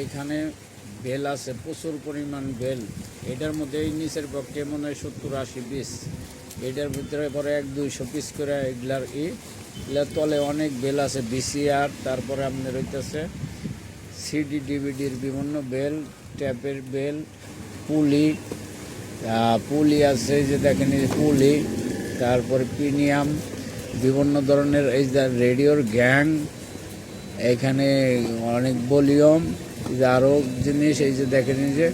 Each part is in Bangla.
এইখানে বেল আছে, প্রচুর পরিমাণ বেল। এটার মধ্যে এই নিচের পক্ষে মনে হয় সত্তর আশি পিস। এটার ভিতরে পরে এক দুইশো পিস করে এগুলার ই। এগুলার তলে অনেক বেল আছে, বিসিআর, তারপরে আপনার হইতেছে সিডি, ডিভিডির বিভিন্ন বেল, ট্যাপের বেল, পুলি পুলি আছে যে দেখেন পুলি, তারপরে প্রিমিয়াম বিভিন্ন ধরনের এই রেডিওর গ্যাং, এখানে অনেক ভলিউম। যে আরও জিনিস এই যে দেখেন যে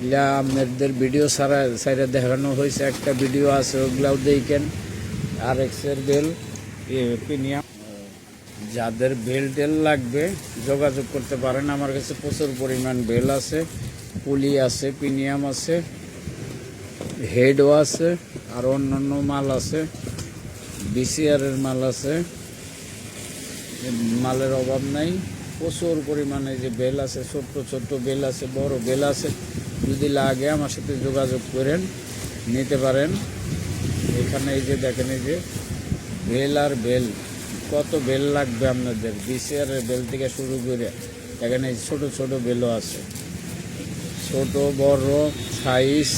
এগুলা আপনাদের ভিডিও সারা সাইডে দেখানো হয়েছে। একটা ভিডিও আছে ওগুলাও দেখেন। আর এক্সের বেল প্রিমিয়াম যাদের বেল টেল লাগবে যোগাযোগ করতে পারেন। আমার কাছে প্রচুর পরিমাণ বেল আছে পুলি আছে প্রিমিয়াম আছে হেডও আছে আর অন্যান্য মাল আছে বিসিআরের মাল আছে। মালের অভাব নাই। প্রচুর পরিমাণে যে বেল আছে, ছোট্ট ছোট্ট বেল আছে, বড় বেল আছে। যদি লাগে আমার সাথে যোগাযোগ করেন, নিতে পারেন। এখানে এই যে দেখেন এই যে বেল আর বেল, কত বেল লাগবে আপনাদের? বিসিআরের বেল থেকে শুরু করে এখানে এই ছোট ছোট বেলও আছে। ছোট, বড়, সাইজ।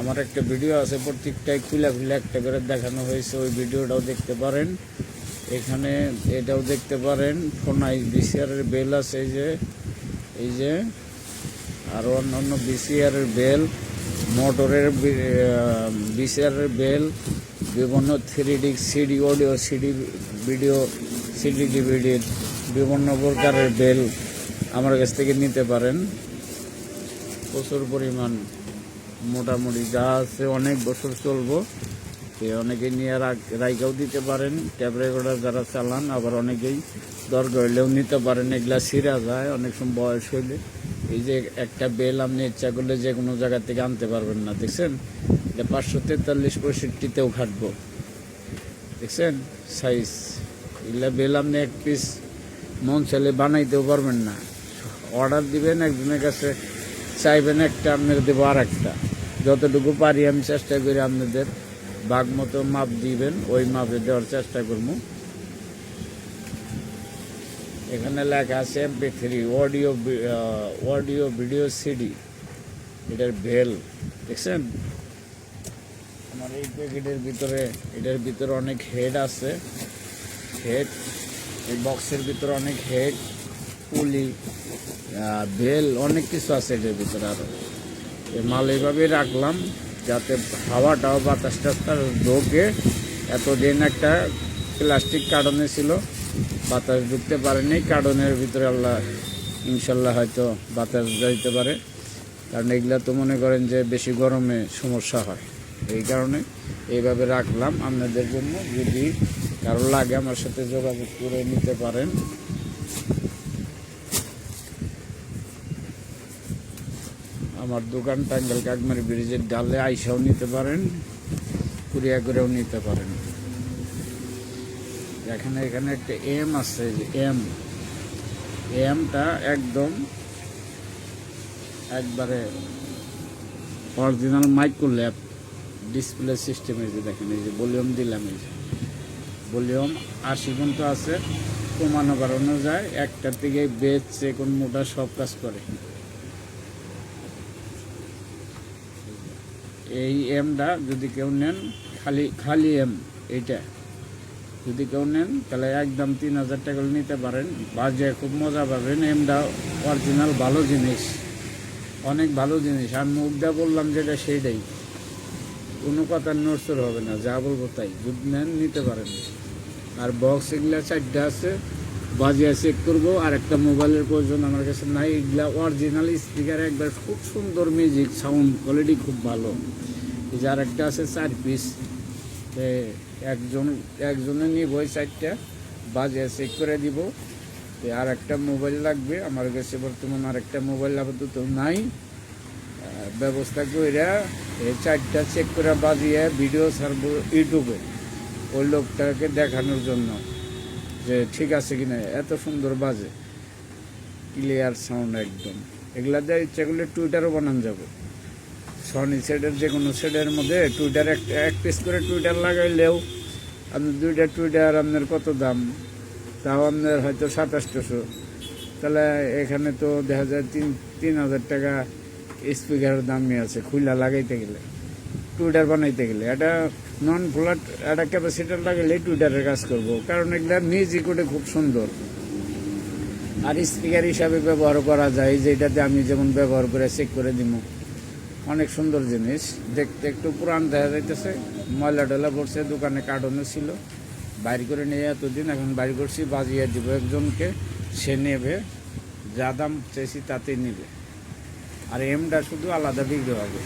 আমার একটা ভিডিও আছে, প্রত্যেকটাই খুলে খুলে একটা করে দেখানো হয়েছে, ওই ভিডিওটাও দেখতে পারেন। এখানে এটাও দেখতে পারেন ফোনাই বিসিআরের বেল আছে এই যে এই যে আরও অন্যান্য বিসিআরের বেল, মোটরের বিসিআরের বেল, বিভিন্ন three D CD audio, CD video, CD ডিভিডির বিভিন্ন প্রকারের বেল আমার কাছ থেকে নিতে পারেন। প্রচুর পরিমাণ, মোটামুটি যা আছে অনেক বছর চলবো। সে অনেকে নিয়ে রাইকাও দিতে পারেন ট্যাব রেকর্ডার যারা চালান, আবার অনেকেই দরকার হইলেও নিতে পারেন। এগুলা সিরা যায়, অনেক সময় বয়স হইলে। এই যে একটা বেল আপনি ইচ্ছা করলে যে কোনো জায়গা থেকে আনতে পারবেন না, দেখছেন? এটা পাঁচশো তেতাল্লিশ পঁয়ষট্টিতেও খাটবো। দেখছেন? সাইজ এগুলা বেল আপনি এক পিস মন ছেলে বানাইতেও পারবেন না। অর্ডার দিবেন, একজনের কাছে চাইবেন একটা আপনাকে দেবো আর একটা যতটুকু পারি আমি চেষ্টা করি আপনাদের বাঘ মতো মাপ দিবেন, ওই মাপে দেওয়ার চেষ্টা করব। এখানে লেখা আছে MP three audio audio video CD এটার ভেল দেখছেন? আমার এই প্যাকেটের ভিতরে, এটার ভিতরে অনেক হেড আছে। হেড এই বক্সের ভিতরে অনেক হেড পুলি বেল অনেক কিছু আছে এটার ভিতরে আরও। এই মাল এইভাবেই রাখলাম। যাতে হাওয়াটাও বাতাস টাতাস ঢোকে। এতদিন একটা প্লাস্টিক কার্টনে ছিল, বাতাস ঢুকতে পারেনি। কার্টনের ভিতরে আল্লাহ, ইনশাল্লাহ হয়তো বাতাস যাইতে পারে। কারণ এগুলা তো মনে করেন যে বেশি গরমে সমস্যা হয়। এই কারণে এইভাবে রাখলাম। আপনাদের জন্য যদি কারও লাগে আমার সাথে যোগাযোগ করে নিতে পারেন। আমার দোকান টাঙ্গাল কাকমারি ব্রিজের ডালে আইসাও নিতে পারেন কুরিয়া করেও নিতে পারেন। এখানে এখানে একটা এম আছে যে এম এমটা একদম একবারে original micro lab display system এই যে দেখেন, এই যে ভলিউম দিলাম এই যে। ভলিউম আশি পর্যন্ত আছে, কমানো বাড়ানো যায়, একটার থেকে বেচ কোন মোটা সব কাজ করে। এই এমটা যদি কেউ নেন, খালি খালি এম এইটা। যদি কেউ নেন, তাহলে একদম তিন হাজার টাকা নিতে পারেন। বাজে, খুব মজা পাবেন এমটা অরিজিনাল ভালো জিনিস। অনেক ভালো জিনিস। আমি মুখটা বললাম যেটা সেইটাই। কোনো কথা নড়চড় হবে না, যা বলব তাই। যদি নেন, নিতে পারেন। আর বক্স এগুলা চারটা আছে। বাজিয়া চেক করব। আর একটা মোবাইলের প্রয়োজন আমার কাছে নাই। এগুলা অরিজিনাল স্পিকার একবার খুব সুন্দর মিউজিক সাউন্ড কোয়ালিটি খুব ভালো। এই যে আর একটা আছে চার পিস একজন, একজনে নিব ওই চারটা বাজিয়া চেক করে দিব। আর একটা মোবাইল লাগবে, আমার কাছে বর্তমান আর একটা মোবাইল আপাতত নাই। ব্যবস্থা কইরা এই চারটা চেক করে বাজিয়ে ভিডিও ছাড়বো ইউটিউবে, ওই লোকটাকে দেখানোর জন্য। যে ঠিক আছে কিনা, এত সুন্দর বাজে। ক্লিয়ার সাউন্ড একদম। এগুলা দিয়ে ইচ্ছা করলে টুইটারও বানান যাবে। সনি সেটের যে কোনো সেটের মধ্যে টুইটার এক এক পিস করে টুইটার লাগাইলেও আপনি দুইটা টুইটার আপনার কত দাম? তাও আপনার হয়তো সাতাশশো। তাহলে এখানে তো দেখা যায় তিন তিন হাজার টাকা স্পিকারের দামই আছে খুলা লাগাইতে গেলে টুইটার বানাইতে গেলে। এটা নন ফ্ল্যাট একটা ক্যাপাসিটার লাগাইলে টুইটারের কাজ করব, কারণ এগুলা মিউজিক ওটা খুব সুন্দর। আর স্পিকার হিসাবে ব্যবহার করা যায়, যেটাতে আমি যেমন ব্যবহার করে চেক করে দিব অনেক সুন্দর জিনিস। দেখতে একটু পুরান দেখা যাইতেছে। ময়লা ডলা পড়ছে দোকানে কার্টনে ছিল। বাইর করে নিয়ে এতদিন এখন বাইর করছি, বাজিয়ে দিব একজনকে, সে নেবে। যা দাম চেয়েছি তাতেই নেবে। আর এমটা শুধু আলাদা বিক্রি হবে।